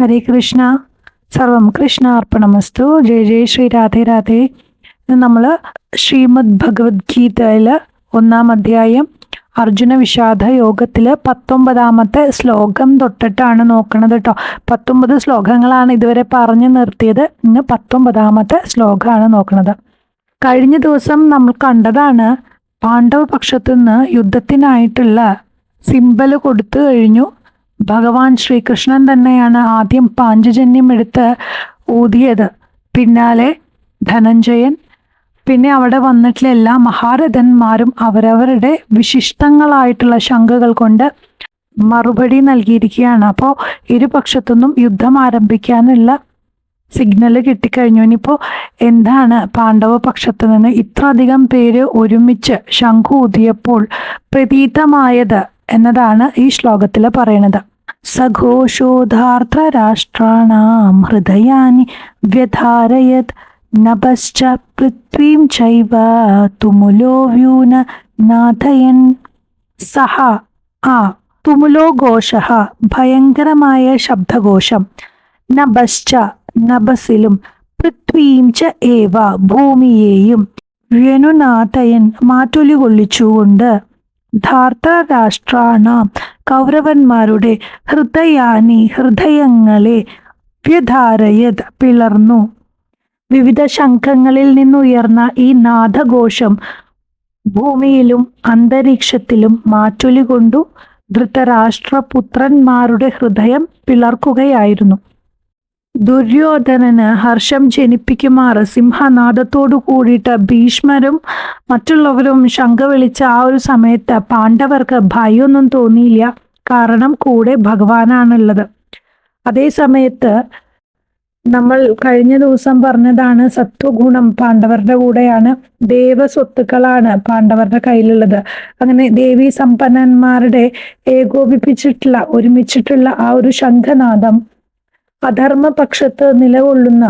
ഹരേ കൃഷ്ണ. സർവം കൃഷ്ണ അർപ്പണമസ്തു. ജയ ജയ ശ്രീ രാധേ രാധേ. നമ്മൾ ശ്രീമദ് ഭഗവത്ഗീതയിൽ ഒന്നാം അധ്യായം അർജുന വിഷാദ യോഗത്തിൽ പത്തൊമ്പതാമത്തെ ശ്ലോകം തൊട്ടിട്ടാണ് നോക്കണത് കേട്ടോ പത്തൊമ്പത് ശ്ലോകങ്ങളാണ് ഇതുവരെ പറഞ്ഞു നിർത്തിയത്. ഇന്ന് പത്തൊമ്പതാമത്തെ ശ്ലോകമാണ് നോക്കണത്. കഴിഞ്ഞ ദിവസം നമ്മൾ കണ്ടതാണ് പാണ്ഡവ പക്ഷത്തു നിന്ന് യുദ്ധത്തിനായിട്ടുള്ള സിമ്പൽ കൊടുത്തു കഴിഞ്ഞു. ഭഗവാൻ ശ്രീകൃഷ്ണൻ തന്നെയാണ് ആദ്യം പാഞ്ചജന്യം എടുത്ത് ഊതിയത്. പിന്നാലെ ധനഞ്ജയൻ പിന്നെ അവിടെ വന്നിട്ടുള്ള എല്ലാ മഹാരഥന്മാരും അവരവരുടെ വിശിഷ്ടങ്ങളായിട്ടുള്ള ശംഖുകൾ കൊണ്ട് മറുപടി നൽകിയിരിക്കുകയാണ്. അപ്പോൾ ഇരുപക്ഷത്തുനിന്നും യുദ്ധം ആരംഭിക്കാനുള്ള സിഗ്നൽ കിട്ടിക്കഴിഞ്ഞു. ഇനിയിപ്പോൾ എന്താണ് പാണ്ഡവ പക്ഷത്തു നിന്ന് ഇത്രയധികം പേര് ഒരുമിച്ച് ശംഖു ഊതിയപ്പോൾ പ്രതീതമായത്? എന്നതാണ് ഈ ശ്ലോകത്തിൽ പറയുന്നത്. സഘോഷോധാർത്തരാഷ്ട്രാണാം ഹൃദയാനി വ്യധാരയത് നഭശ്ച പൃഥ്വീം ചൈവ തുമുലോ വ്യൂന നാഥയൻ സഹ ആ തുമുലോ ഘോഷ ഭയങ്കരമായ ശബ്ദഘോഷം. നഭശ്ച നബസിലും പൃഥ്വീം ച ഏവ ഭൂമിയെയും വ്യനുനാഥയൻ മാറ്റൊലി കൊള്ളിച്ചുകൊണ്ട് ധാർത്തരാഷ്ട്രാണാം. കൗരവന്മാരുടെ ഹൃദയാനി ഹൃദയങ്ങളെ വ്യധാരയത് പിളർന്നു. വിവിധ ശംഖങ്ങളിൽ നിന്നുയർന്ന ഈ നാദഘോഷം ഭൂമിയിലും അന്തരീക്ഷത്തിലും മാറ്റൊലി കൊണ്ടു ധൃതരാഷ്ട്രപുത്രന്മാരുടെ ഹൃദയം പിളർക്കുകയായിരുന്നു. ദുര്യോധനന് ഹർഷം ജനിപ്പിക്കുമാറ് സിംഹനാദത്തോടു കൂടിയിട്ട് ഭീഷ്മരും മറ്റുള്ളവരും ശങ്ക വിളിച്ച ആ ഒരു സമയത്ത് പാണ്ഡവർക്ക് ഭയമൊന്നും തോന്നിയില്ല. കാരണം കൂടെ ഭഗവാനാണുള്ളത്. അതേ സമയത്ത് നമ്മൾ കഴിഞ്ഞ ദിവസം പറഞ്ഞതാണ് സത്വഗുണം പാണ്ഡവരുടെ കൂടെയാണ്. ദേവസ്വത്തുക്കളാണ് പാണ്ഡവരുടെ കയ്യിലുള്ളത്. അങ്ങനെ ദേവി സമ്പന്നന്മാരുടെ ഏകോപിപ്പിച്ചിട്ടുള്ള ഒരുമിച്ചിട്ടുള്ള ആ ഒരു ശംഖനാദം അധർമ്മപക്ഷത്ത് നിലകൊള്ളുന്ന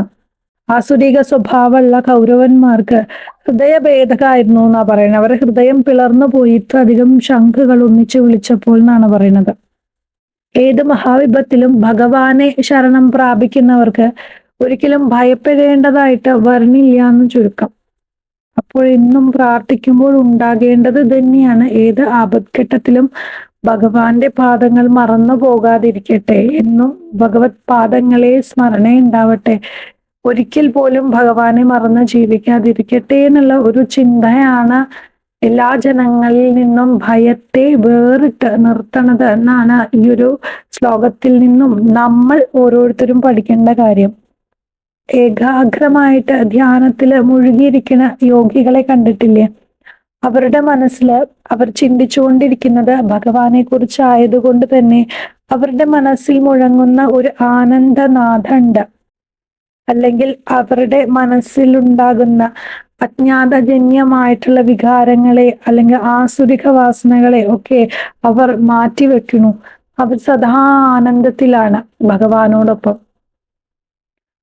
ആസുരിക സ്വഭാവമുള്ള കൗരവന്മാർക്ക് ഹൃദയഭേദകമായിരുന്നു എന്നാ പറയുന്നത്. അവരെ ഹൃദയം പിളർന്നു പോയി. ഇത്ര അധികം ശംഖുകൾ ഒന്നിച്ച് വിളിച്ചപ്പോൾ എന്നാണ് പറയുന്നത്. ഏത് മഹാവിപത്തിലും ഭഗവാനെ ശരണം പ്രാപിക്കുന്നവർക്ക് ഒരിക്കലും ഭയപ്പെടേണ്ടതായിട്ട് വരണില്ല എന്ന് ചുരുക്കം. അപ്പോൾ ഇന്നും പ്രാർത്ഥിക്കുമ്പോൾ ഉണ്ടാകേണ്ടത് തന്നെയാണ് ഏത് ആപത്ഘട്ടത്തിലും ഭഗവാന്റെ പാദങ്ങൾ മറന്നു പോകാതിരിക്കട്ടെ എന്നും ഭഗവത് പാദങ്ങളെ സ്മരണ ഉണ്ടാവട്ടെ. ഒരിക്കൽ പോലും ഭഗവാനെ മറന്ന് ജീവിക്കാതിരിക്കട്ടെ എന്നുള്ള ഒരു ചിന്തയാണ് എല്ലാ ജനങ്ങളിൽ നിന്നും ഭയത്തെ വേറിട്ട് നിർത്തണത് എന്നാണ് ഈ ഒരു ശ്ലോകത്തിൽ നിന്നും നമ്മൾ ഓരോരുത്തരും പഠിക്കേണ്ട കാര്യം. ഏകാഗ്രമായിട്ട് ധ്യാനത്തിൽ മുഴുകിയിരിക്കുന്ന യോഗികളെ കണ്ടിട്ടില്ലേ? അവരുടെ മനസ്സിൽ അവർ ചിന്തിച്ചുകൊണ്ടിരിക്കുന്നത് ഭഗവാനെ കുറിച്ച് ആയതുകൊണ്ട് തന്നെ അവരുടെ മനസ്സിൽ മുഴങ്ങുന്ന ഒരു ആനന്ദനാഥുണ്ട്. അല്ലെങ്കിൽ അവരുടെ മനസ്സിലുണ്ടാകുന്ന അജ്ഞാതജന്യമായിട്ടുള്ള വികാരങ്ങളെ അല്ലെങ്കിൽ ആസുരിക വാസനകളെ ഒക്കെ അവർ മാറ്റിവെക്കുന്നു. അവർ സദാ ആനന്ദത്തിലാണ് ഭഗവാനോടൊപ്പം.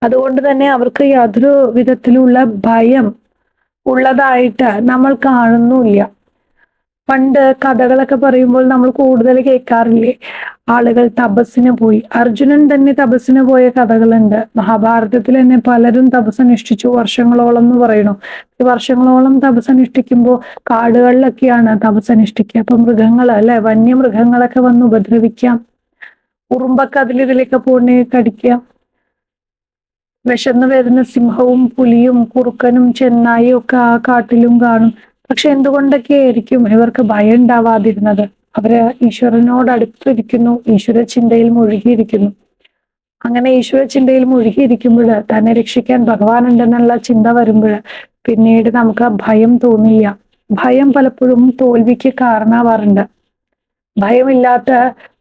അതുകൊണ്ട് തന്നെ അവർക്ക് യാതൊരു വിധത്തിലുള്ള ഭയം ഉള്ളതായിട്ട് നമ്മൾ കാണുന്നില്ല പണ്ട് കഥകളൊക്കെ പറയുമ്പോൾ നമ്മൾ കൂടുതൽ കേൾക്കാറില്ലേ? ആളുകൾ തപസ്സിന് പോയി. അർജുനൻ തന്നെ തപസ്സിന് പോയ കഥകളുണ്ട്. മഹാഭാരതത്തിൽ തന്നെ പലരും തപസ്സനുഷ്ഠിച്ചു വർഷങ്ങളോളം എന്ന് പറയണു വർഷങ്ങളോളം തപസ്സനുഷ്ഠിക്കുമ്പോൾ കാടുകളിലൊക്കെയാണ് തപസ്സനുഷ്ഠിക്കുക അപ്പൊ മൃഗങ്ങൾ അല്ലെ? വന്യമൃഗങ്ങളൊക്കെ വന്ന് ഉപദ്രവിക്കാം. ഉറുമ്പൊക്കെ അതിലിതിലൊക്കെ പോണേ കടിക്കാം. വിശന്ന് വരുന്ന സിംഹവും പുലിയും കുറുക്കനും ചെന്നായും ഒക്കെ ആ കാട്ടിലും കാണും. പക്ഷെ എന്തുകൊണ്ടൊക്കെ ആയിരിക്കും ഇവർക്ക് ഭയം ഉണ്ടാവാതിരുന്നത്? അവർ ഈശ്വരനോട് അടുത്തിരിക്കുന്നു ഈശ്വര ചിന്തയിൽ മുഴുകിയിരിക്കുന്നു. അങ്ങനെ ഈശ്വര ചിന്തയിൽ മുഴുകിയിരിക്കുമ്പോൾ തന്നെ രക്ഷിക്കാൻ ഭഗവാൻ ഉണ്ടെന്നുള്ള ചിന്ത വരുമ്പോൾ പിന്നീട് നമുക്ക് ഭയം തോന്നില്ല. ഭയം പലപ്പോഴും തോൽവിക്ക് കാരണമാവാറുണ്ട്. ഭയമില്ലാത്ത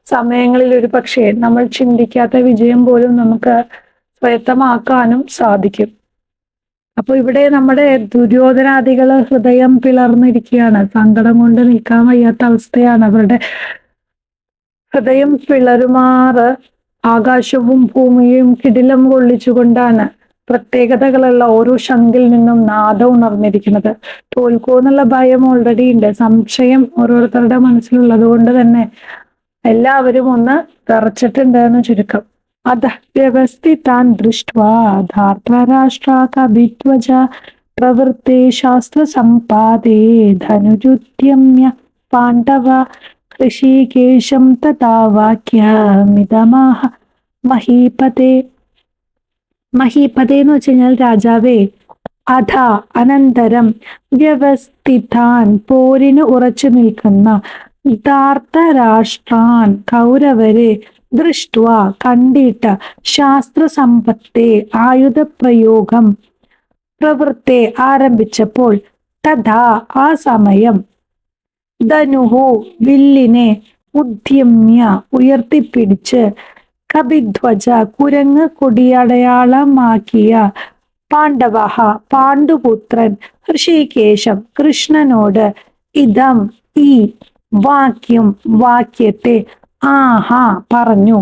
സമയങ്ങളിൽ ഒരു പക്ഷേ നമ്മൾ ചിന്തിക്കാത്ത വിജയം പോലും നമുക്ക് സ്വയത്തമാക്കാനും സാധിക്കും. അപ്പോൾ ഇവിടെ നമ്മുടെ ദുര്യോധനാദികൾ ഹൃദയം പിളർന്നിരിക്കുകയാണ്. സങ്കടം കൊണ്ട് നിൽക്കാൻ വയ്യാത്ത അവസ്ഥയാണ് അവരുടെ ഹൃദയം പിളരുമാറ് ആകാശവും ഭൂമിയും കിടിലം കൊള്ളിച്ചുകൊണ്ടാണ് പ്രത്യേകതകളുള്ള ഓരോ ശങ്കിൽ നിന്നും നാദം ഉണർന്നിരിക്കുന്നത്. തോൽക്കോ എന്നുള്ള ഭയം ഓൾറെഡി ഉണ്ട്. സംശയം ഓരോരുത്തരുടെ മനസ്സിലുള്ളത് കൊണ്ട് തന്നെ എല്ലാവരും ഒന്ന് തറച്ചിട്ടുണ്ട് എന്ന് ചുരുക്കം. വ്യവസ്ഥിതാൻ ദൃഷ്ട്വാ ധാർത്തരാഷ്ട്രാ കവിധ്വജ പ്രവൃത്തെ ശാസ്ത്രസമ്പാദേ ധനുരുദ്യമ്യ പാണ്ഡവ ഋഷികേശം തഥാ വാക്യമിതമാഹ. മഹീപതേ മഹീപതേ എന്ന് വെച്ച് കഴിഞ്ഞാൽ രാജാവേ അധ അനന്തരം വ്യവസ്ഥിതാൻ പോരിന് ഉറച്ചു നിൽക്കുന്ന ധാർത്തരാഷ്ട്രാൻ കൗരവരെ ദൃഷ്ടുവ കണ്ടിട്ട് ശാസ്ത്രസമ്പത്തെ ആയുധപ്രയോഗം പ്രവൃത്തെ ആരംഭിച്ചപ്പോൾ തഥാ ആ സമയം. ധനുഹു വില്ലിനെ ഉദ്യമ്യ ഉയർത്തിപ്പിടിച്ച് കപിധ്വജ കുരങ്ങ് കൊടിയടയാളമാക്കിയ പാണ്ഡവഹ പാണ്ഡുപുത്രൻ ഋഷികേശം കൃഷ്ണനോട് ഇതം ഈ വാക്യം വാക്യത്തെ ആഹാ പറഞ്ഞു.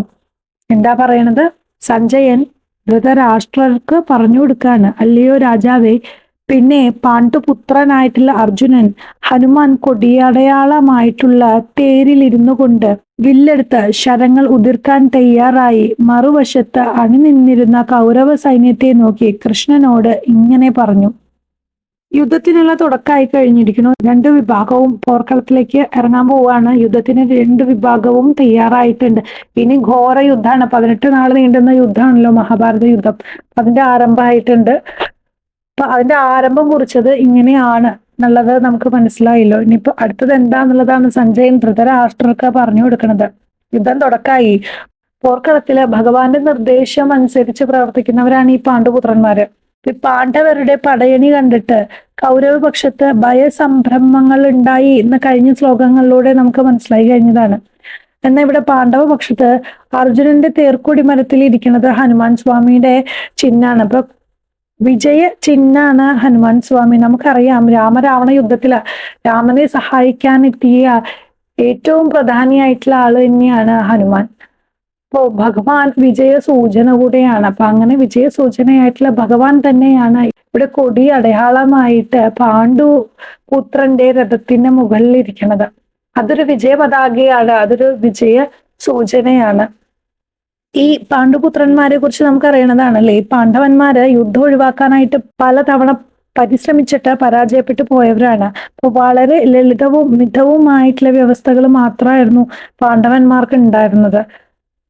എന്താ പറയണത്? സഞ്ജയൻ ധൃതരാഷ്ട്രർക്ക് പറഞ്ഞു കൊടുക്കാണ്. അല്ലയോ രാജാവേ? പിന്നെ പാണ്ഡുപുത്രനായിട്ടുള്ള അർജുനൻ ഹനുമാൻ കൊടിയടയാളമായിട്ടുള്ള തേരിലിരുന്നു കൊണ്ട് വില്ലെടുത്ത് ശരങ്ങൾ ഉതിർക്കാൻ തയ്യാറായി. മറുവശത്ത് അണിനിന്നിരുന്ന കൗരവ സൈന്യത്തെ നോക്കി കൃഷ്ണനോട് ഇങ്ങനെ പറഞ്ഞു. യുദ്ധത്തിനുള്ള തുടക്കമായി കഴിഞ്ഞിരിക്കുന്നു. രണ്ട് വിഭാഗവും പോർക്കളത്തിലേക്ക് ഇറങ്ങാൻ പോവുകയാണ്. യുദ്ധത്തിന് രണ്ട് വിഭാഗവും തയ്യാറായിട്ടുണ്ട്. ഇനി ഘോര യുദ്ധമാണ്. പതിനെട്ട് നാൾ നീണ്ടുന്ന യുദ്ധമാണല്ലോ മഹാഭാരത യുദ്ധം. അതിന്റെ ആരംഭമായിട്ടുണ്ട്. അപ്പൊ അതിന്റെ ആരംഭം കുറിച്ചത് ഇങ്ങനെയാണ് എന്നുള്ളത് നമുക്ക് മനസ്സിലായല്ലോ. ഇനിയിപ്പോ അടുത്തത് എന്താന്നുള്ളതാണ് സഞ്ജയൻ ധൃതരാഷ്ട്രക്ക് പറഞ്ഞു കൊടുക്കുന്നത്. യുദ്ധം തുടക്കമായി പോർക്കളത്തിൽ ഭഗവാന്റെ നിർദ്ദേശം അനുസരിച്ച് പ്രവർത്തിക്കുന്നവരാണ് ഈ പാണ്ഡുപുത്രന്മാര്. പാണ്ഡവരുടെ പടയണി കണ്ടിട്ട് കൗരവപക്ഷത്ത് ഭയസംഭ്രമങ്ങൾ ഉണ്ടായി എന്ന കഴിഞ്ഞ ശ്ലോകങ്ങളിലൂടെ നമുക്ക് മനസ്സിലായി കഴിഞ്ഞതാണ്. എന്നാൽ ഇവിടെ പാണ്ഡവ പക്ഷത്ത് അർജുനന്റെ തേർക്കൊടി മരത്തിൽ ഇരിക്കുന്നത് ഹനുമാൻ സ്വാമിയുടെ ചിഹ്നാണ്. അപ്പൊ വിജയ ചിഹ്നാണ് ഹനുമാൻ സ്വാമി. നമുക്കറിയാം രാമരാവണ യുദ്ധത്തിൽ രാമനെ സഹായിക്കാൻ എത്തിയ ഏറ്റവും പ്രധാനിയായിട്ടുള്ള ആൾ തന്നെയാണ് ഹനുമാൻ. അപ്പോ ഭഗവാൻ വിജയ സൂചന കൂടെയാണ് അപ്പൊ അങ്ങനെ വിജയ സൂചനയായിട്ടുള്ള ഭഗവാൻ തന്നെയാണ്. ഇവിടെ കൊടി അടയാളമായിട്ട് പാണ്ഡു പുത്രന്റെ രഥത്തിന്റെ മുകളിൽ ഇരിക്കുന്നത് അതൊരു വിജയ പതാകയാണ് അതൊരു വിജയ സൂചനയാണ് ഈ പാണ്ഡുപുത്രന്മാരെ കുറിച്ച് നമുക്ക് അറിയണതാണല്ലേ ഈ പാണ്ഡവന്മാര് യുദ്ധം ഒഴിവാക്കാനായിട്ട് പലതവണ പരിശ്രമിച്ചിട്ട് പരാജയപ്പെട്ടു പോയവരാണ്. അപ്പൊ വളരെ ലളിതവും മിതവുമായിട്ടുള്ള വ്യവസ്ഥകൾ മാത്രമായിരുന്നു പാണ്ഡവന്മാർക്ക് ഉണ്ടായിരുന്നത്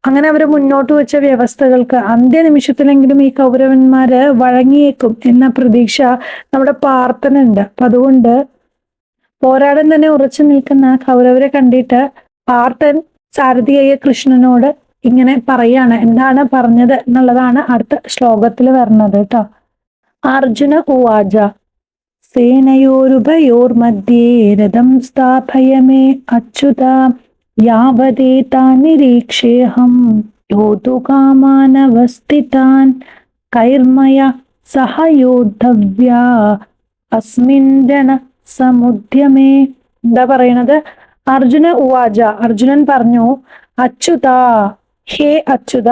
അങ്ങനെ അവർ മുന്നോട്ട് വെച്ച വ്യവസ്ഥകൾക്ക് അന്ത്യനിമിഷത്തിലെങ്കിലും ഈ കൗരവന്മാര് വഴങ്ങിയേക്കും എന്ന പ്രതീക്ഷ നമ്മുടെ പ്രാർത്ഥനയുണ്ട് അപ്പൊ അതുകൊണ്ട് പോരാടം തന്നെ ഉറച്ചു നിൽക്കുന്ന കൗരവരെ കണ്ടിട്ട് പാർത്ഥൻ സാരഥിയായ കൃഷ്ണനോട് ഇങ്ങനെ പറയാണ്. എന്താണ് പറഞ്ഞത് എന്നുള്ളതാണ് അടുത്ത ശ്ലോകത്തിൽ വരുന്നത് കേട്ടോ. അർജുന ഉവാജ സേനയോരുഭയോർ മധ്യേ രഥം സ്ഥാപയമേ അച്യുത യാവദേതാ നിരീക്ഷേഹം യോതുകാമാനവസ്ഥിതാൻ കൈർമയ സഹയോദ്ധവ്യ അസ്മിൻ രണ സമുദ്യമേ എന്താ പറയണത്? അർജുന ഉവാച അർജുനൻ പറഞ്ഞു അച്യുത ഹേ അച്യുത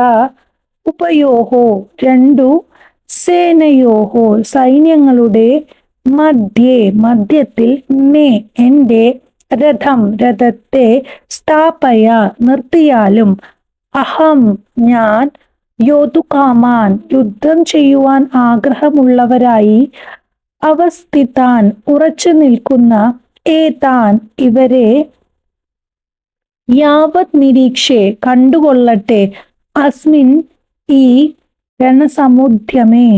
ഉപയോഹോ രണ്ടു സേനയോഹോ സൈന്യങ്ങളുടെ മധ്യേ മധ്യത്തിൽ മേ എന്റെ രഥം രഥത്തെ സ്ഥാപയ നിർത്തിയാലും അഹം ഞാൻ യോതുകാമാൻ യുദ്ധം ചെയ്യുവാൻ ആഗ്രഹമുള്ളവരായി അവസ്ഥിതാൻ ഉറച്ചു നിൽക്കുന്ന ഏതാൻ ഇവരെ യാവത് നിരീക്ഷെ കണ്ടുകൊള്ളട്ടെ. അസ്മിൻ ഈ രണസമുദ്യമേ.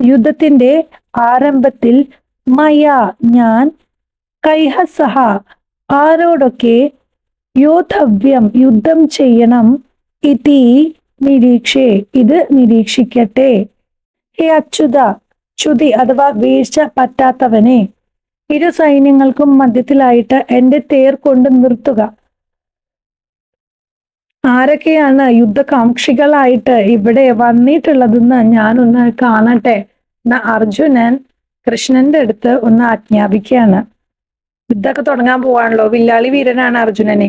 യുദ്ധത്തിന്റെ ആരംഭത്തിൽ മയ ഞാൻ കൈഹസഹ ആരോടൊക്കെ യോധവ്യം യുദ്ധം ചെയ്യണം ഇതി നിരീക്ഷേ ഇത് നിരീക്ഷിക്കട്ടെ. ഹേ അച്യുത ചുതി അഥവാ വീഴ്ച പറ്റാത്തവനെ ഇരു സൈന്യങ്ങൾക്കും മധ്യത്തിലായിട്ട് എന്റെ തേർ കൊണ്ട് നിർത്തുക. ആരൊക്കെയാണ് യുദ്ധകാംക്ഷികളായിട്ട് ഇവിടെ വന്നിട്ടുള്ളതെന്ന് ഞാനൊന്ന് കാണട്ടെ. എന്ന അർജുനൻ കൃഷ്ണന്റെ അടുത്ത് ഒന്ന് ആജ്ഞാപിക്കുകയാണ്. യുദ്ധമൊക്കെ തുടങ്ങാൻ പോവാണല്ലോ. വില്ലാളി വീരനാണ് അർജുനനെ.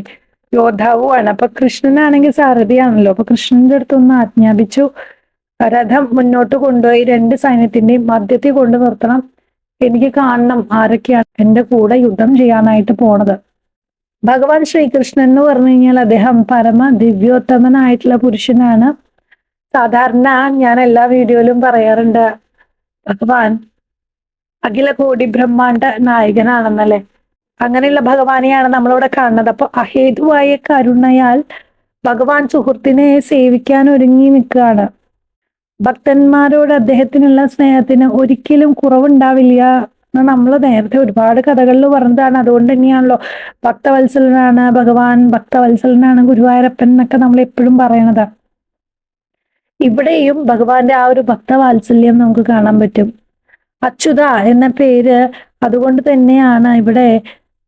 യോദ്ധാവുമാണ് അപ്പൊ കൃഷ്ണനാണെങ്കിൽ സാരഥിയാണല്ലോ. അപ്പൊ കൃഷ്ണന്റെ അടുത്ത് ഒന്ന് ആജ്ഞാപിച്ചു. രഥം മുന്നോട്ട് കൊണ്ടുപോയി രണ്ട് സൈന്യത്തിന്റെയും മധ്യത്തിൽ കൊണ്ടു നിർത്തണം. എനിക്ക് കാണണം ആരൊക്കെയാണ് എന്റെ കൂടെ യുദ്ധം ചെയ്യാനായിട്ട് പോണത്. ഭഗവാൻ ശ്രീകൃഷ്ണൻ എന്ന് പറഞ്ഞു കഴിഞ്ഞാൽ അദ്ദേഹം പരമ ദിവ്യോത്തമനായിട്ടുള്ള പുരുഷനാണ്. സാധാരണ ഞാൻ എല്ലാ വീഡിയോയിലും പറയാറുണ്ട് ഭഗവാൻ അഖില കോടി ബ്രഹ്മാണ്ട നായകനാണെന്നല്ലേ? അങ്ങനെയുള്ള ഭഗവാനെയാണ് നമ്മളിവിടെ കാണുന്നത്. അപ്പൊ അഹേതുവായ കരുണയാൽ ഭഗവാൻ സുഹൃത്തിനെ സേവിക്കാൻ ഒരുങ്ങി നിൽക്കുകയാണ്. ഭക്തന്മാരോട് അദ്ദേഹത്തിനുള്ള സ്നേഹത്തിന് ഒരിക്കലും കുറവുണ്ടാവില്ല എന്ന് നമ്മൾ നേരത്തെ ഒരുപാട് കഥകളിൽ പറഞ്ഞതാണ്. അതുകൊണ്ട് തന്നെയാണല്ലോ ഭക്തവത്സലനാണ് ഭഗവാൻ ഭക്തവത്സലനാണ് ഗുരുവായൂരപ്പൻ എന്നൊക്കെ നമ്മൾ എപ്പോഴും പറയണത്. ഇവിടെയും ഭഗവാന്റെ ആ ഒരു ഭക്തവാത്സല്യം നമുക്ക് കാണാൻ പറ്റും. അച്യുത എന്ന പേര് അതുകൊണ്ട് തന്നെയാണ് ഇവിടെ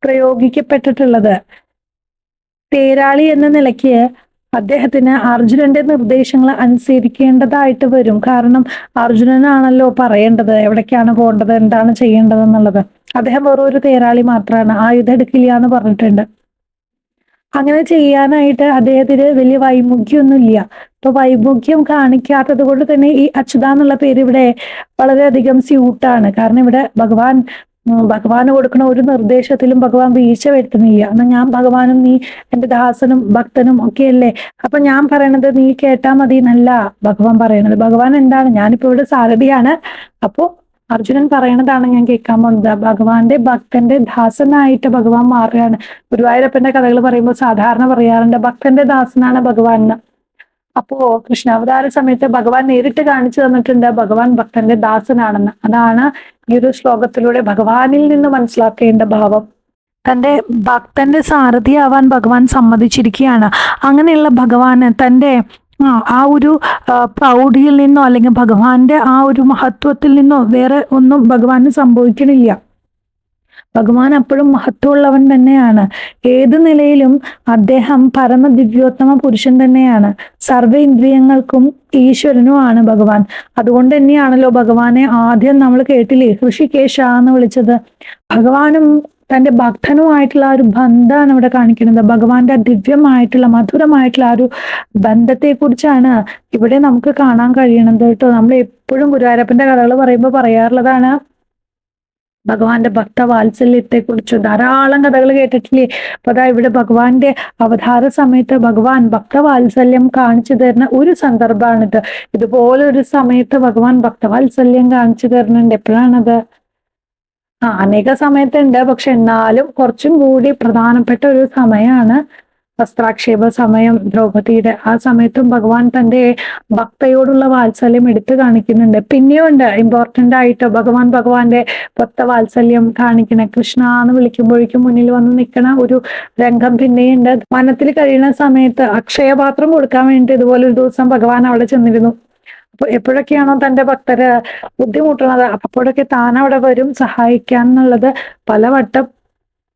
പ്രയോഗിക്കപ്പെട്ടിട്ടുള്ളത്. തേരാളി എന്ന നിലയ്ക്ക് അദ്ദേഹത്തിന് അർജുനന്റെ നിർദ്ദേശങ്ങൾ അനുസരിക്കേണ്ടതായിട്ട് വരും. കാരണം അർജുനനാണല്ലോ പറയേണ്ടത് എവിടേക്കാണ് പോകേണ്ടത് എന്താണ് ചെയ്യേണ്ടത് എന്നുള്ളത്. അദ്ദേഹം വെറും ഒരു തേരാളി മാത്രമാണ്. ആയുധം എടുക്കില്ല എന്ന് പറഞ്ഞിട്ടുണ്ട്. അങ്ങനെ ചെയ്യാനായിട്ട് അദ്ദേഹത്തിന് വലിയ വൈമുഖ്യമൊന്നുമില്ല. അപ്പൊ വൈമുഖ്യം കാണിക്കാത്തത് കൊണ്ട് തന്നെ ഈ അച്യുത എന്നുള്ള പേര് ഇവിടെ വളരെയധികം സ്യൂട്ടാണ്. കാരണം ഇവിടെ ഭഗവാൻ ഭഗവാന് കൊടുക്കുന്ന ഒരു നിർദ്ദേശത്തിലും ഭഗവാൻ വീഴ്ച വരുത്തുന്നില്ല. എന്നാൽ ഞാൻ ഭഗവാനും നീ എന്റെ ദാസനും ഭക്തനും ഒക്കെയല്ലേ? അപ്പൊ ഞാൻ പറയണത് നീ കേട്ടാ മതി എന്നല്ല ഭഗവാൻ പറയണത്. ഭഗവാൻ എന്താണ്? ഞാനിപ്പോ ഇവിടെ സാരഥിയാണ്. അപ്പോ അർജുനൻ പറയണതാണ് ഞാൻ കേൾക്കാൻ പോകുന്നത്. ഭഗവാന്റെ ഭക്തന്റെ ദാസനായിട്ട് ഭഗവാൻ മാറുകയാണ്. ഗുരുവായൂരപ്പന്റെ കഥകൾ പറയുമ്പോൾ സാധാരണ പറയാറുണ്ട് ഭക്തന്റെ ദാസനാണ് ഭഗവാൻ അപ്പോ കൃഷ്ണാവതാര സമയത്ത് ഭഗവാൻ നേരിട്ട് കാണിച്ചു തന്നിട്ടുണ്ട് ഭഗവാൻ ഭക്തന്റെ ദാസനാണെന്ന്. അതാണ് ഈ ഒരു ശ്ലോകത്തിലൂടെ ഭഗവാനിൽ നിന്ന് മനസ്സിലാക്കേണ്ട ഭാവം. തന്റെ ഭക്തന്റെ സാരഥിയാവാൻ ഭഗവാൻ സമ്മതിച്ചിരിക്കുകയാണ്. അങ്ങനെയുള്ള ഭഗവാന് തന്റെ ആ, ഒരു പ്രൗഢിയിൽ നിന്നോ അല്ലെങ്കിൽ ഭഗവാന്റെ ആ ഒരു മഹത്വത്തിൽ നിന്നോ വേറെ ഒന്നും ഭഗവാന് സംഭവിക്കണില്ല. ഭഗവാൻ അപ്പോഴും മഹത്വമുള്ളവൻ തന്നെയാണ്. ഏത് നിലയിലും അദ്ദേഹം പരമ ദിവ്യോത്തമ പുരുഷൻ തന്നെയാണ്. സർവ ഇന്ദ്രിയങ്ങൾക്കും ഈശ്വരനുമാണ് ഭഗവാൻ. അതുകൊണ്ട് തന്നെയാണല്ലോ ഭഗവാനെ ആദ്യം നമ്മൾ കേട്ടില്ലേ ഋഷികേശ എന്ന് വിളിച്ചത്. ഭഗവാനും തന്റെ ഭക്തനുമായിട്ടുള്ള ആ ഒരു ബന്ധമാണ് ഇവിടെ കാണിക്കുന്നത്. ഭഗവാന്റെ ദിവ്യമായിട്ടുള്ള മധുരമായിട്ടുള്ള ആ ഒരു ബന്ധത്തെ കുറിച്ചാണ് ഇവിടെ നമുക്ക് കാണാൻ കഴിയണത് കേട്ടോ. നമ്മൾ എപ്പോഴും ഗുരുവായൂരപ്പന്റെ കഥകൾ പറയുമ്പോൾ പറയാറുള്ളതാണ് ഭഗവാന്റെ ഭക്ത വാത്സല്യത്തെ കുറിച്ച് ധാരാളം കഥകൾ കേട്ടിട്ടില്ലേ? അപ്പൊ അതാ ഇവിടെ ഭഗവാന്റെ അവതാര സമയത്ത് ഭഗവാൻ ഭക്തവാത്സല്യം കാണിച്ചു തരുന്ന ഒരു സന്ദർഭമാണിത് ഇതുപോലെ ഒരു സമയത്ത് ഭഗവാൻ ഭക്തവാത്സല്യം കാണിച്ചു തരുന്നുണ്ട്. എപ്പോഴാണത്? ആ അനേക സമയത്തുണ്ട്. പക്ഷെ എന്നാലും കുറച്ചും കൂടി പ്രധാനപ്പെട്ട ഒരു സമയമാണ് വസ്ത്രാക്ഷേപ സമയം ദ്രൗപതിയുടെ ആ സമയത്തും ഭഗവാൻ തന്റെ ഭക്തയോടുള്ള വാത്സല്യം എടുത്തു കാണിക്കുന്നുണ്ട്. പിന്നെയുണ്ട് ഇമ്പോർട്ടന്റ് ആയിട്ട് ഭഗവാൻ ഭഗവാന്റെ ഭക്ത വാത്സല്യം കാണിക്കണ. കൃഷ്ണ എന്ന് വിളിക്കുമ്പോഴേക്കും മുന്നിൽ വന്ന് നിൽക്കണ ഒരു രംഗം പിന്നെയുണ്ട്. വനത്തിൽ കഴിയുന്ന സമയത്ത് അക്ഷയപാത്രം കൊടുക്കാൻ വേണ്ടി ഇതുപോലെ ഒരു ദിവസം ഭഗവാൻ അവിടെ ചെന്നിരുന്നു. അപ്പൊ എപ്പോഴൊക്കെയാണോ തന്റെ ഭക്തര് ബുദ്ധിമുട്ടണത് അപ്പോഴൊക്കെ താൻ അവിടെ വരും സഹായിക്കാൻ എന്നുള്ളത് പലവട്ടം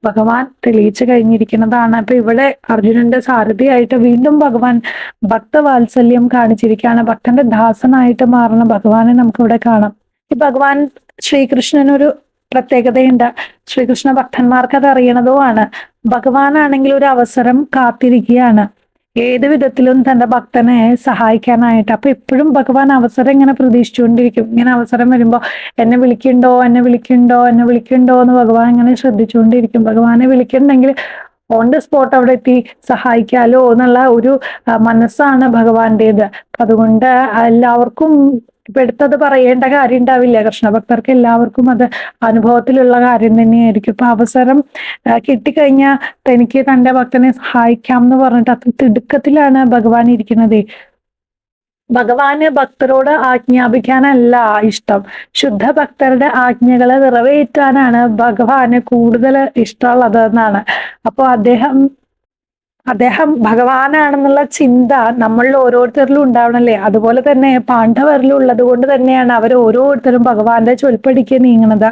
ഭഗവാൻ തെളിയിച്ചു കഴിഞ്ഞിരിക്കുന്നതാണ്. അപ്പൊ ഇവിടെ അർജുനന്റെ സാരഥിയായിട്ട് വീണ്ടും ഭഗവാൻ ഭക്തവാത്സല്യം കാണിച്ചിരിക്കുകയാണ്. ഭക്തന്റെ ദാസനായിട്ട് മാറുന്ന ഭഗവാനെ നമുക്ക് ഇവിടെ കാണാം. ഈ ഭഗവാൻ ശ്രീകൃഷ്ണനൊരു പ്രത്യേകതയുണ്ട്. ശ്രീകൃഷ്ണ ഭക്തന്മാർക്ക് അത് അറിയണതുമാണ് ഭഗവാനാണെങ്കിൽ ഒരു അവസരം കാത്തിരിക്കുകയാണ്. ഏത് വിധത്തിലും തന്റെ ഭക്തനെ സഹായിക്കാനായിട്ട്. അപ്പൊ എപ്പോഴും ഭഗവാൻ അവസരം ഇങ്ങനെ പ്രതീക്ഷിച്ചുകൊണ്ടിരിക്കും. ഇങ്ങനെ അവസരം വരുമ്പോ എന്നെ വിളിക്കണ്ടോ എന്നെ വിളിക്കണ്ടോ എന്നെ വിളിക്കണ്ടോ എന്ന് ഭഗവാൻ ഇങ്ങനെ ശ്രദ്ധിച്ചുകൊണ്ടിരിക്കും. ഭഗവാനെ വിളിക്കണ്ടെങ്കിൽ ഓൺ ദ സ്പോട്ട് അവിടെ എത്തി സഹായിക്കാലോ എന്നുള്ള ഒരു മനസ്സാണ് ഭഗവാന്റേത്. അതുകൊണ്ട് എല്ലാവർക്കും ഇപ്പൊ എടുത്തത് പറയേണ്ട കാര്യം ഉണ്ടാവില്ല. കൃഷ്ണഭക്തർക്ക് എല്ലാവർക്കും അത് അനുഭവത്തിലുള്ള കാര്യം തന്നെയായിരിക്കും. ഇപ്പൊ അവസരം കിട്ടിക്കഴിഞ്ഞാൽ തനിക്ക് തന്റെ ഭക്തനെ സഹായിക്കാം എന്ന് പറഞ്ഞിട്ട് അത്ര തിടുക്കത്തിലാണ് ഭഗവാൻ ഇരിക്കുന്നത്. ഭഗവാന് ഭക്തരോട് ആജ്ഞാപിക്കാനല്ല ഇഷ്ടം. ശുദ്ധ ഭക്തരുടെ ആജ്ഞകളെ നിറവേറ്റാനാണ് ഭഗവാന് കൂടുതൽ ഇഷ്ടമുള്ളത് എന്നാണ് അപ്പോൾ അദ്ദേഹം അദ്ദേഹം ഭഗവാനാണെന്നുള്ള ചിന്ത നമ്മളിൽ ഓരോരുത്തരിലും ഉണ്ടാവണല്ലേ? അതുപോലെ തന്നെ പാണ്ഡവരിലും ഉള്ളത് കൊണ്ട് തന്നെയാണ് അവർ ഓരോരുത്തരും ഭഗവാന്റെ ചൊൽപ്പടിക്ക് നീങ്ങണത്.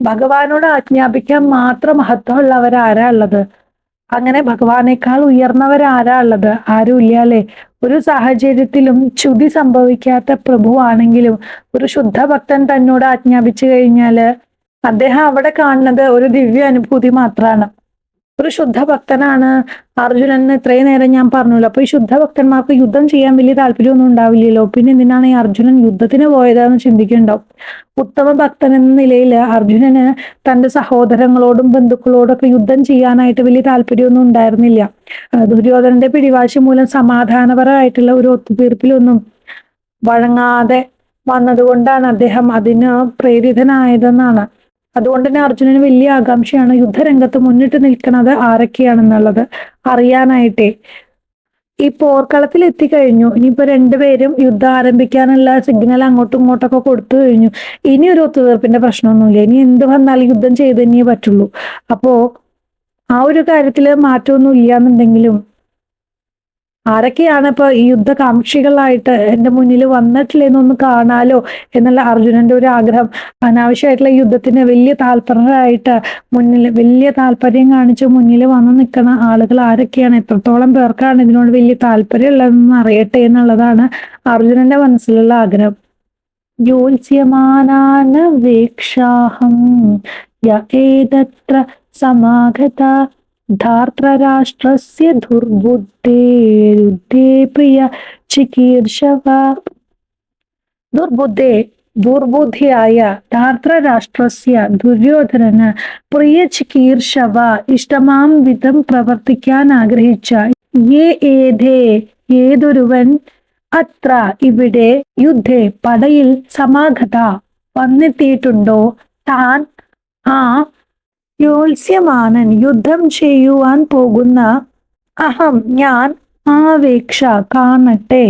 ഭഗവാനോട് ആജ്ഞാപിക്കാൻ മാത്രം മഹത്വമുള്ളവരാരാ ഉള്ളത്? അങ്ങനെ ഭഗവാനേക്കാൾ ഉയർന്നവരാരാ ഉള്ളത്? ആരും ഇല്ല അല്ലേ? ഒരു സാഹചര്യത്തിലും ചുതി സംഭവിക്കാത്ത പ്രഭുവാണെങ്കിലും ഒരു ശുദ്ധ ഭക്തൻ തന്നോട് ആജ്ഞാപിച്ചു കഴിഞ്ഞാൽ അദ്ദേഹം അവിടെ കാണുന്നത് ഒരു ദിവ്യ അനുഭൂതി മാത്രമാണ് ഒരു ശുദ്ധഭക്തനാണ്. അർജുനൻ എന്ന് ഇത്രയും നേരം ഞാൻ പറഞ്ഞല്ലോ. അപ്പൊ ഈ ശുദ്ധഭക്തന്മാർക്ക് യുദ്ധം ചെയ്യാൻ വലിയ താല്പര്യമൊന്നും ഉണ്ടാവില്ലല്ലോ. പിന്നെ എന്തിനാണ് ഈ അർജുനൻ യുദ്ധത്തിന് പോയതെന്ന് ചിന്തിക്കുന്നുണ്ടാവും ഉത്തമ ഭക്തൻ എന്ന നിലയിൽ അർജുനന് തന്റെ സഹോദരങ്ങളോടും ബന്ധുക്കളോടും ഒക്കെ യുദ്ധം ചെയ്യാനായിട്ട് വലിയ താല്പര്യമൊന്നും ഉണ്ടായിരുന്നില്ല. ദുര്യോധനന്റെ പിടിവാശി മൂലം സമാധാനപരമായിട്ടുള്ള ഒരു ഒത്തുതീർപ്പിലൊന്നും വഴങ്ങാതെ വന്നതുകൊണ്ടാണ് അദ്ദേഹം അതിന് പ്രേരിതനായതെന്നാണ്. അതുകൊണ്ട് തന്നെ അർജുനന് വലിയ ആകാംക്ഷയാണ് യുദ്ധരംഗത്ത് മുന്നിട്ട് നിൽക്കുന്നത് ആരൊക്കെയാണെന്നുള്ളത് അറിയാനായിട്ടേ. ഈ പോർക്കളത്തിൽ എത്തിക്കഴിഞ്ഞു. ഇനിയിപ്പോ രണ്ടുപേരും യുദ്ധം ആരംഭിക്കാനുള്ള സിഗ്നൽ അങ്ങോട്ടും ഇങ്ങോട്ടൊക്കെ കൊടുത്തു കഴിഞ്ഞു. ഇനി ഒരു ഒത്തുതീർപ്പിന്റെ പ്രശ്നമൊന്നുമില്ല. ഇനി എന്ത് വന്നാലും യുദ്ധം ചെയ്ത് പറ്റുള്ളൂ. അപ്പോ ആ ഒരു കാര്യത്തിൽ മാറ്റമൊന്നും ഇല്ല എന്നുണ്ടെങ്കിലും ആരൊക്കെയാണ് ഇപ്പൊ ഈ യുദ്ധകാംക്ഷികളായിട്ട് എന്റെ മുന്നിൽ വന്നിട്ടില്ലെന്നൊന്ന് കാണാലോ എന്നുള്ള അർജുനന്റെ ഒരു ആഗ്രഹം. അനാവശ്യമായിട്ടുള്ള യുദ്ധത്തിന് വലിയ താല്പര്യമായിട്ട് മുന്നിൽ വലിയ താല്പര്യം കാണിച്ച് മുന്നിൽ വന്ന് നിൽക്കുന്ന ആളുകൾ ആരൊക്കെയാണ്? എത്രത്തോളം പേർക്കാണ് ഇതിനോട് വലിയ താല്പര്യമുള്ളതെന്ന് അറിയട്ടെ എന്നുള്ളതാണ് അർജുനന്റെ മനസ്സിലുള്ള ആഗ്രഹം. യോത്സ്യമാനാന വേക്ഷാഹം. സമാഗത ധാർത്രരാഷ്ട്രസ്യ ദുർബുദ്ധേ പ്രിയ ചികീർഷവ. ദുർബുദ്ധേ ദുർബുദ്ധിയായ ധാർത്രരാഷ്ട്രസ്യ ദുര്യോധനന് പ്രിയ ചികീർഷവ ഇഷ്ടമാം വിധം പ്രവർത്തിക്കാൻ ആഗ്രഹിച്ച ഏ ഏതേ ഏതൊരുവൻ? അത്ര ഇവിടെ യുദ്ധേ പടയിൽ സമാഗത വന്നെത്തിയിട്ടുണ്ടോ? താൻ ആ യോത്സ്യമാനൻ യുദ്ധം ചെയ്യുവാൻ പോകുന്ന അഹം ഞാൻ ആവേക്ഷ കാണട്ടെ.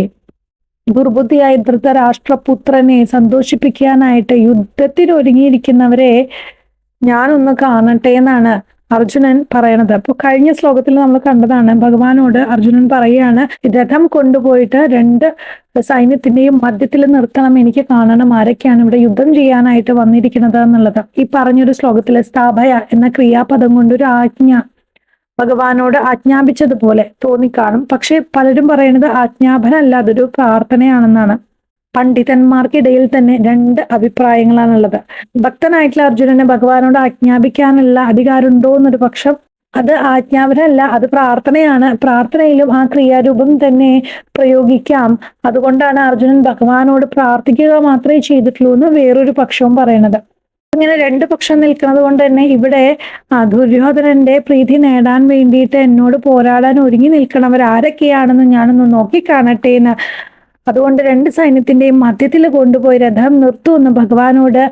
ദുർബുദ്ധിയായ ധൃതരാഷ്ട്രപുത്രനെ സന്തോഷിപ്പിക്കാനായിട്ട് യുദ്ധത്തിന് ഒരുങ്ങിയിരിക്കുന്നവരെ ഞാനൊന്ന് കാണട്ടെ എന്നാണ്. അർജുനൻ പറയണത്. അപ്പൊ കഴിഞ്ഞ ശ്ലോകത്തിൽ നമ്മൾ കണ്ടതാണ് ഭഗവാനോട് അർജുനൻ പറയാണ് രഥം കൊണ്ടുപോയിട്ട് രണ്ട് സൈന്യത്തിന്റെയും മധ്യത്തിൽ നിർത്തണം എനിക്ക് കാണണം ആരൊക്കെയാണ് ഇവിടെ യുദ്ധം ചെയ്യാനായിട്ട് വന്നിരിക്കുന്നത് എന്നുള്ളത്. ഈ പറഞ്ഞൊരു ശ്ലോകത്തിലെ സ്ഥാപയ എന്ന ക്രിയാപദം കൊണ്ട് ഒരു ആജ്ഞ ഭഗവാനോട് ആജ്ഞാപിച്ചതുപോലെ തോന്നിക്കാണും. പക്ഷെ പലരും പറയുന്നത് ആജ്ഞാപനല്ല അതൊരു പ്രാർത്ഥനയാണെന്നാണ്. പണ്ഡിതന്മാർക്കിടയിൽ തന്നെ രണ്ട് അഭിപ്രായങ്ങളാണുള്ളത്. ഭക്തനായിട്ടുള്ള അർജുനന് ഭഗവാനോട് ആജ്ഞാപിക്കാനുള്ള അധികാരമുണ്ടോ എന്നൊരു പക്ഷം അത് ആജ്ഞാപനമല്ല അത് പ്രാർത്ഥനയാണ്. പ്രാർത്ഥനയിലും ആ ക്രിയാരൂപം തന്നെ പ്രയോഗിക്കാം. അതുകൊണ്ടാണ് അർജുനൻ ഭഗവാനോട് പ്രാർത്ഥിക്കുക മാത്രമേ ചെയ്തിട്ടുള്ളൂ എന്ന് വേറൊരു പക്ഷവും പറയണത്. അങ്ങനെ രണ്ട് പക്ഷം നിൽക്കുന്നത് കൊണ്ട് തന്നെ ഇവിടെ ദുര്യോധനന്റെ പ്രീതി നേടാൻ വേണ്ടിയിട്ട് എന്നോട് പോരാടാൻ ഒരുങ്ങി നിൽക്കണവർ ആരൊക്കെയാണെന്ന് ഞാനൊന്ന് നോക്കിക്കാണട്ടെ എന്ന് അതുകൊണ്ട് രണ്ട് സൈന്യത്തിന്റെയും മധ്യത്തിൽ കൊണ്ടുപോയി രഥം നിർത്തുമെന്ന് ഭഗവാനോട്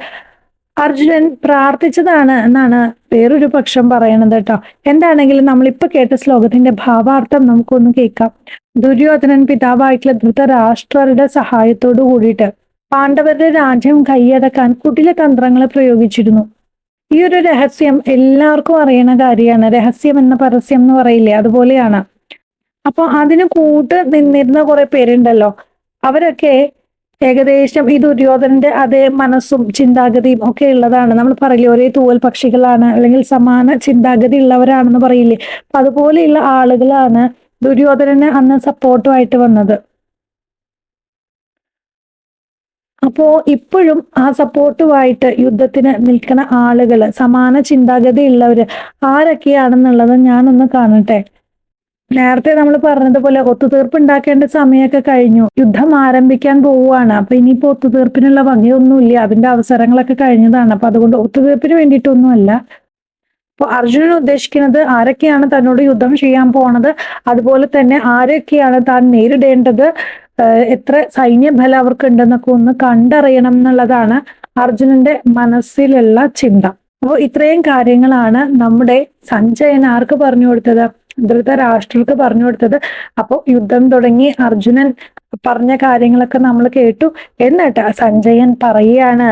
അർജുനൻ പ്രാർത്ഥിച്ചതാണ് എന്നാണ് വേറൊരു പക്ഷം പറയണത് കേട്ടോ. എന്താണെങ്കിലും നമ്മളിപ്പോ കേട്ട ശ്ലോകത്തിന്റെ ഭാവാർത്ഥം നമുക്കൊന്ന് കേൾക്കാം. ദുര്യോധനൻ പിതാവായിട്ടുള്ള ധൃതരാഷ്ട്രരുടെ സഹായത്തോടു കൂടിയിട്ട് പാണ്ഡവരുടെ രാജ്യം കൈയടക്കാൻ കുടില തന്ത്രങ്ങൾ പ്രയോഗിച്ചിരുന്നു. ഈ ഒരു രഹസ്യം എല്ലാവർക്കും അറിയണ കാര്യമാണ്. രഹസ്യം എന്ന പരസ്യം എന്ന് പറയില്ലേ അതുപോലെയാണ്. അപ്പൊ അതിന് കൂട്ട് നിന്നിരുന്ന കുറെ പേരുണ്ടല്ലോ. അവരൊക്കെ ഏകദേശം ഈ ദുര്യോധനന്റെ അതേ മനസ്സും ചിന്താഗതിയും ഒക്കെ ഉള്ളതാണ്. നമ്മൾ പറയില്ല ഒരേ തൂവൽ പക്ഷികളാണ് അല്ലെങ്കിൽ സമാന ചിന്താഗതി ഉള്ളവരാണെന്ന് പറയില്ലേ? അപ്പൊ അതുപോലെയുള്ള ആളുകളാണ് ദുര്യോധനന് അന്ന് സപ്പോർട്ടുമായിട്ട് വന്നത്. അപ്പോ ഇപ്പോഴും ആ സപ്പോർട്ടുമായിട്ട് യുദ്ധത്തിന് നിൽക്കുന്ന ആളുകൾ സമാന ചിന്താഗതി ഉള്ളവര് ആരൊക്കെയാണെന്നുള്ളത് ഞാനൊന്ന് കാണട്ടെ. നേരത്തെ നമ്മൾ പറഞ്ഞതുപോലെ ഒത്തുതീർപ്പ് ഉണ്ടാക്കേണ്ട സമയമൊക്കെ കഴിഞ്ഞു. യുദ്ധം ആരംഭിക്കാൻ പോവുകയാണ്. അപ്പൊ ഇനിയിപ്പോ ഒത്തുതീർപ്പിനുള്ള വകയൊന്നുമില്ല അതിന്റെ അവസരങ്ങളൊക്കെ കഴിഞ്ഞതാണ്. അപ്പൊ അതുകൊണ്ട് ഒത്തുതീർപ്പിന് വേണ്ടിയിട്ടൊന്നുമല്ല. അപ്പൊ അർജുനൻ ഉദ്ദേശിക്കുന്നത് ആരൊക്കെയാണ് തന്നോട് യുദ്ധം ചെയ്യാൻ പോണത്? അതുപോലെ തന്നെ ആരൊക്കെയാണ് താൻ നേരിടേണ്ടത്? എത്ര സൈന്യബലം അവർക്ക് ഉണ്ടെന്നൊക്കെ ഒന്ന് കണ്ടറിയണം എന്നുള്ളതാണ് അർജുനന്റെ മനസ്സിലുള്ള ചിന്ത. അപ്പോൾ ഇത്രയും കാര്യങ്ങളാണ് നമ്മുടെ സഞ്ജയൻ ആർക്ക് പറഞ്ഞു കൊടുത്തത്? ധൃതരാഷ്ട്രർക്ക് പറഞ്ഞു കൊടുത്തത്. അപ്പോൾ യുദ്ധം തുടങ്ങി അർജുനൻ പറഞ്ഞ കാര്യങ്ങളൊക്കെ നമ്മൾ കേട്ടു. എന്നിട്ട് സഞ്ജയൻ പറയാണ്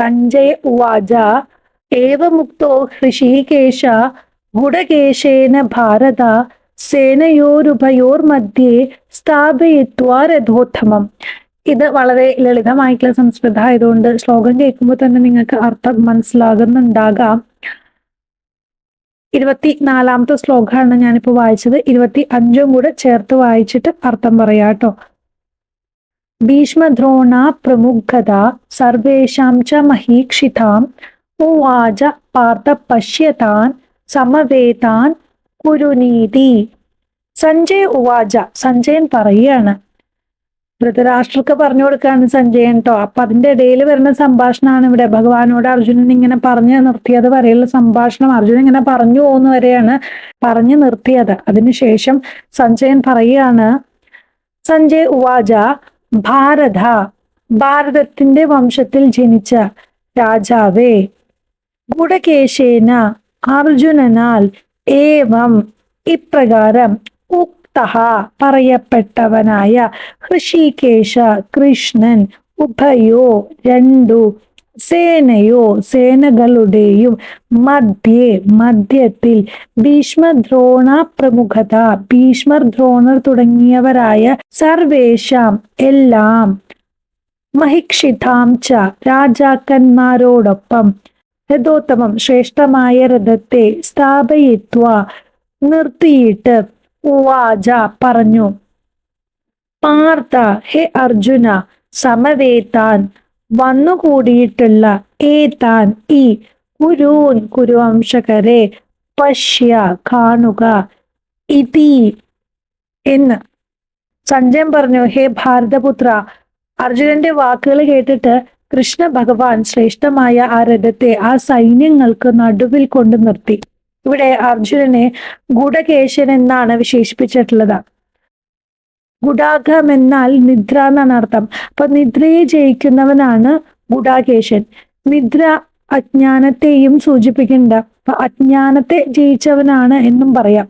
സഞ്ജയ ഉവാച ഏവമുക്തോ ഹൃഷീകേശ ഗുഡകേശേന ഭാരത സേനയോരുഭയോർ മധ്യേ സ്ഥാപയിത്വാ രഥോത്തമം. ഇത് വളരെ ലളിതമായിട്ടുള്ള സംസ്കൃതം ആയതുകൊണ്ട് ശ്ലോകം കേൾക്കുമ്പോൾ തന്നെ നിങ്ങൾക്ക് അർത്ഥം മനസ്സിലാകുന്നുണ്ടാകാം. ഇരുപത്തി നാലാമത്തെ ശ്ലോകമാണ് ഞാനിപ്പോ വായിച്ചത്. ഇരുപത്തി അഞ്ചും കൂടെ ചേർത്ത് വായിച്ചിട്ട് അർത്ഥം പറയാട്ടോ ഭീഷ്മദ്രോണ പ്രമുഖത സർവേഷാം ച മഹീക്ഷിതാം ഉവാച പാർത്ഥ പശ്യതാൻ സമവേതാൻ കുരുനീതി. സഞ്ജയ് ഉവാച സഞ്ജയൻ പറയുകയാണ്. ധൃതരാഷ്ട്രക്ക് പറഞ്ഞു കൊടുക്കുകയാണ് സഞ്ജയൻ കേട്ടോ അപ്പൊ അതിന്റെ ഇടയിൽ വരുന്ന സംഭാഷണമാണ് ഇവിടെ. ഭഗവാനോട് അർജുനൻ ഇങ്ങനെ പറഞ്ഞു നിർത്തിയത് വരെയുള്ള സംഭാഷണം അർജുനൻ ഇങ്ങനെ പറഞ്ഞു പോകുന്ന വരെയാണ് പറഞ്ഞു നിർത്തിയത്. അതിനുശേഷം സഞ്ജയൻ പറയുകയാണ് സഞ്ജയ് ഉവാജ ഭാരത ഭാരതത്തിന്റെ വംശത്തിൽ ജനിച്ച രാജാവേ ഗുഡകേശേന അർജുനനാൽ ഏവം ഇപ്രകാരം ഉക്തഹ പറയപ്പെട്ടവനായ ഋഷികേശ കൃഷ്ണൻ ഉഭയോ രണ്ടു സേനയോ സേനകളുടെയും മധ്യേ മധ്യത്തിൽ ഭീഷ്മദ്രോണ പ്രമുഖത ഭീഷ്മർ ദ്രോണർ തുടങ്ങിയവരായ സർവേഷാം എല്ലാം മഹിക്ഷിതാം ച രാജാക്കന്മാരോടൊപ്പം രഥോത്തമം ശ്രേഷ്ഠമായ രഥത്തെ സ്ഥാപയിത്വ നിർത്തിയിട്ട് ഉവാച പറഞ്ഞു. പാർത്ഥ ഹേ അർജുന സമവേത്താൻ വന്നുകൂടിയിട്ടുള്ള ഏതാൻ ഈ കുരൂൻ കുരുവംശകരെ പശ്യ കാണുക ഇതി എന്ന്. സഞ്ജയൻ പറഞ്ഞു ഹേ ഭാരതപുത്ര അർജുനന്റെ വാക്കുകൾ കേട്ടിട്ട് കൃഷ്ണ ഭഗവാൻ ശ്രേഷ്ഠമായ ആ രഥത്തെ ആ സൈന്യങ്ങൾക്ക് നടുവിൽ കൊണ്ടു നിർത്തി. ഇവിടെ അർജുനനെ ഗുഡകേശൻ എന്നാണ് വിശേഷിപ്പിച്ചിട്ടുള്ളത്. ഗുഡാഘം എന്നാൽ നിദ്ര എന്നാണ് അർത്ഥം. അപ്പൊ നിദ്രയെ ജയിക്കുന്നവനാണ് ഗുഡാകേശൻ നിദ്ര അജ്ഞാനത്തെയും സൂചിപ്പിക്കുന്നുണ്ട്. അപ്പൊ അജ്ഞാനത്തെ ജയിച്ചവനാണ് എന്നും പറയാം.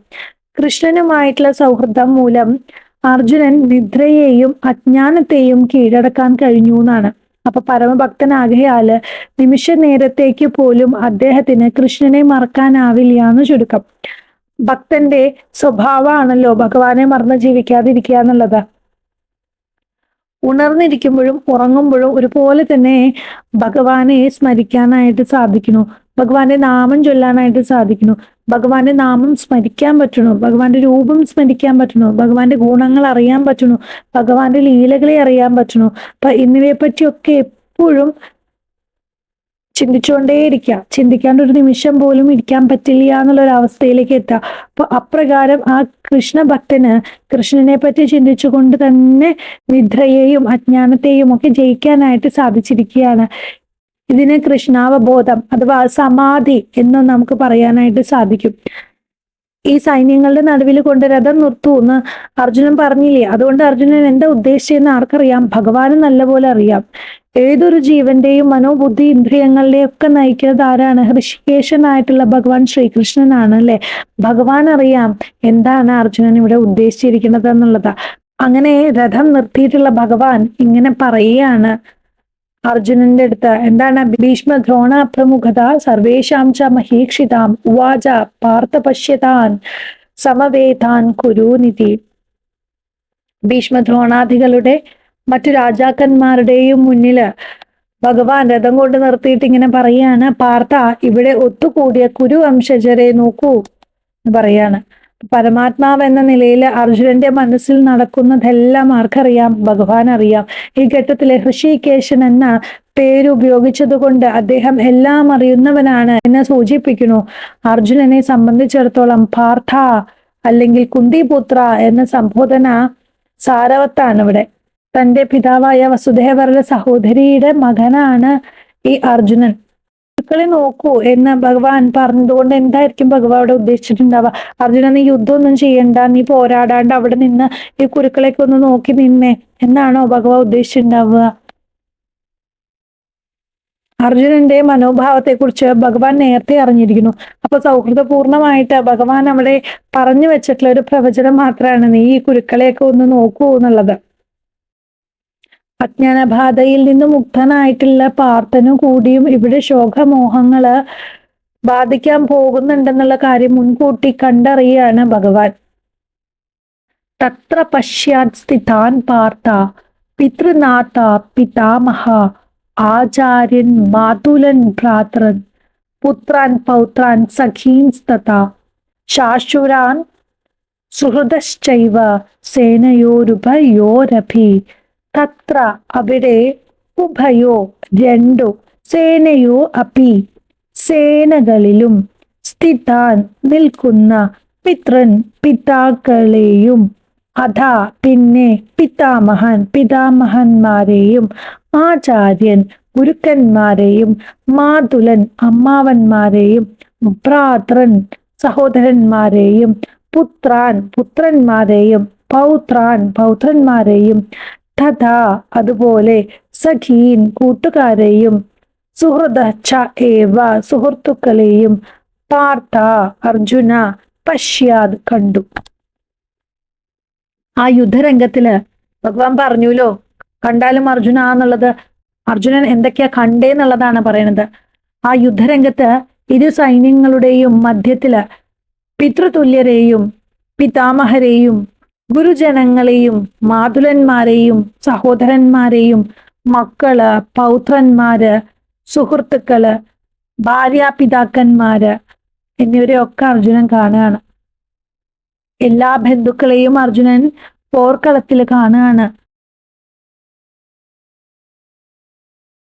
കൃഷ്ണനുമായിട്ടുള്ള സൗഹൃദം മൂലം അർജുനൻ നിദ്രയെയും അജ്ഞാനത്തെയും കീഴടക്കാൻ കഴിഞ്ഞു എന്നാണ്. അപ്പൊ പരമഭക്തനാകയാൽ നിമിഷ നേരത്തേക്ക് പോലും അദ്ദേഹത്തിന് കൃഷ്ണനെ മറക്കാനാവില്ല എന്ന് ചുരുക്കം. ഭക്തന്റെ സ്വഭാവമാണല്ലോ ഭഗവാനെ മറന്ന് ജീവിക്കാതിരിക്കുക എന്നുള്ളത്. ഉണർന്നിരിക്കുമ്പോഴും ഉറങ്ങുമ്പോഴും ഒരുപോലെ തന്നെ ഭഗവാനെ സ്മരിക്കാനായിട്ട് സാധിക്കുന്നു. ഭഗവാന്റെ നാമം ചൊല്ലാനായിട്ട് സാധിക്കുന്നു. ഭഗവാന്റെ നാമം സ്മരിക്കാൻ പറ്റണു ഭഗവാന്റെ രൂപം സ്മരിക്കാൻ പറ്റണു ഭഗവാന്റെ ഗുണങ്ങൾ അറിയാൻ പറ്റണു ഭഗവാന്റെ ലീലകളെ അറിയാൻ പറ്റണു അപ്പൊ എന്നിവയെ പറ്റിയൊക്കെ എപ്പോഴും ചിന്തിച്ചുകൊണ്ടേയിരിക്കുക ചിന്തിക്കാണ്ട് ഒരു നിമിഷം പോലും ഇരിക്കാൻ പറ്റില്ല എന്നുള്ള ഒരു അവസ്ഥയിലേക്ക് എത്തുക. അപ്പൊ അപ്രകാരം ആ കൃഷ്ണ ഭക്തന് കൃഷ്ണനെ പറ്റി ചിന്തിച്ചുകൊണ്ട് തന്നെ നിദ്രയെയും അജ്ഞാനത്തെയും ഒക്കെ ജയിക്കാനായിട്ട് സാധിച്ചിരിക്കുകയാണ്. ഇതിന് കൃഷ്ണാവബോധം അഥവാ സമാധി എന്ന് നമുക്ക് പറയാനായിട്ട് സാധിക്കും. ഈ സൈന്യങ്ങളുടെ നടുവിൽ കൊണ്ട് രഥം നിർത്തൂ എന്ന് അർജുനൻ പറഞ്ഞില്ലേ? അതുകൊണ്ട് അർജുനൻ എന്താ ഉദ്ദേശിച്ചതെന്ന് ആർക്കറിയാം? ഭഗവാന് നല്ലപോലെ അറിയാം. ഏതൊരു ജീവന്റെയും മനോബുദ്ധി ഇന്ദ്രിയങ്ങളുടെയും ഒക്കെ നയിക്കുന്നത് ആരാണ്? ഋഷികേശനായിട്ടുള്ള ഭഗവാൻ ശ്രീകൃഷ്ണനാണ് അല്ലെ? ഭഗവാൻ അറിയാം എന്താണ് അർജുനൻ ഇവിടെ ഉദ്ദേശിച്ചിരിക്കുന്നത് എന്നുള്ളത്. അങ്ങനെ രഥം നിർത്തിയിട്ടുള്ള ഭഗവാൻ ഇങ്ങനെ പറയുകയാണ്. അർജുനന്റെ അടുത്ത് എന്താണ് ഭീഷ്മ ദ്രോണ പ്രമുഖത സർവേഷാം ച മഹീക്ഷിതാം ഉവാച പാർത്ഥ പശ്യതാൻ സമവേതാൻ കുരുനിധി. ഭീഷ്മ ദ്രോണാദികളുടെ മറ്റു രാജാക്കന്മാരുടെയും മുന്നിൽ ഭഗവാൻ രഥം കൊണ്ട് നിർത്തിയിട്ട് ഇങ്ങനെ പറയാണ് പാർത്ഥ ഇവിടെ ഒത്തുകൂടിയ കുരുവംശജരെ നോക്കൂ എന്ന് പറയാണ്. പരമാത്മാവ് എന്ന നിലയിൽ അർജുനന്റെ മനസ്സിൽ നടക്കുന്നതെല്ലാം ആർക്കറിയാം ഭഗവാൻ അറിയാം ഈ ഘട്ടത്തിലെ ഹൃഷികേശൻ എന്ന പേര് ഉപയോഗിച്ചത് കൊണ്ട് അദ്ദേഹം എല്ലാം അറിയുന്നവനാണ് എന്നെ സൂചിപ്പിക്കുന്നു. അർജുനനെ സംബന്ധിച്ചിടത്തോളം പാർത്ഥ അല്ലെങ്കിൽ കുന്തിപുത്ര എന്ന സംബോധന സാരവത്താണ് ഇവിടെ. തന്റെ പിതാവായ വസുദേവരുടെ സഹോദരിയുടെ മകനാണ് ഈ അർജുനൻ. കുരുക്കളെ നോക്കൂ എന്ന് ഭഗവാൻ പറഞ്ഞതുകൊണ്ട് എന്തായിരിക്കും ഭഗവാൻ അവിടെ ഉദ്ദേശിച്ചിട്ടുണ്ടാവുക? അർജുന നീ യുദ്ധമൊന്നും ചെയ്യണ്ട നീ പോരാടാണ്ട് അവിടെ നിന്ന് ഈ കുരുക്കളെയൊക്കെ ഒന്ന് നോക്കി നിന്നേ എന്നാണോ ഭഗവാൻ ഉദ്ദേശിച്ചിട്ടുണ്ടാവുക? അർജുനന്റെ മനോഭാവത്തെ കുറിച്ച് ഭഗവാൻ നേരത്തെ അറിഞ്ഞിരിക്കുന്നു. അപ്പൊ സൗഹൃദപൂർണമായിട്ട് ഭഗവാൻ അവിടെ പറഞ്ഞു വെച്ചിട്ടുള്ള ഒരു പ്രവചനം മാത്രമാണ് നീ ഈ കുരുക്കളെയൊക്കെ ഒന്ന് നോക്കൂ എന്നുള്ളത്. അജ്ഞാനബാധയിൽ നിന്ന് മുക്തനായിട്ടുള്ള പാർത്ഥനു കൂടിയും ഇവിടെ ശോകമോഹങ്ങൾ ബാധിക്കാൻ പോകുന്നുണ്ടെന്നുള്ള കാര്യം മുൻകൂട്ടി കണ്ടറിയാണ് ഭഗവാൻ. തത്ര പശ്യാത് സ്ഥിതാൻ പാർത്ഥ പിതൃനാഥ പിതാമഹ ആചാര്യൻ മാതുലൻ ഭ്രാതൃൻ പുത്രാൻ പൗത്രാൻ സഖീംസ്തത ശാശുരാൻ സുഹൃദശ്ചൈവ സേനയോരുഭയോരഭി തത്ര അവിടെ ഉഭയോ രണ്ടു സേനയോ അപി സേനകളിലും സ്ഥിത സ്ഥിതാൻ നിൽക്കുന്ന പിത്രൻ പിതാക്കളെയും അഥാ പിന്നെ പിതാമഹൻ പിതാമഹന്മാരെയും ആചാര്യൻ ഗുരുക്കന്മാരെയും മാതുലൻ അമ്മാവന്മാരെയും ഭ്രാതൃൻ സഹോദരന്മാരെയും പുത്രാൻ പുത്രന്മാരെയും പൗത്രാൻ പൗത്രന്മാരെയും തഥാ അതുപോലെ സഖീൻ കൂട്ടുകാരെയും സുഹൃദ ച ഏവ സുഹൃത്തുക്കളെയും പാർത്ഥ അർജുന പശ്യാത് കണ്ടു. ആ യുദ്ധരംഗത്തിൽ ഭഗവാൻ പറഞ്ഞുല്ലോ കണ്ടാലും അർജുന എന്നുള്ളത് അർജുനൻ എന്തൊക്കെയാ കണ്ടേന്നുള്ളതാണ് പറയണത്. ആ യുദ്ധരംഗത്ത് ഇരു സൈന്യങ്ങളുടെയും മധ്യത്തിൽ പിതൃതുല്യരെയും പിതാമഹരെയും ഗുരുജനങ്ങളെയും മാതുലന്മാരെയും സഹോദരന്മാരെയും മക്കൾ പൗത്രന്മാര് സുഹൃത്തുക്കൾ ഭാര്യാപിതാക്കന്മാര് എന്നിവരെയൊക്കെ അർജുനൻ കാണുകയാണ്. എല്ലാ ബന്ധുക്കളെയും അർജുനൻ പോർക്കളത്തിൽ കാണുകയാണ്.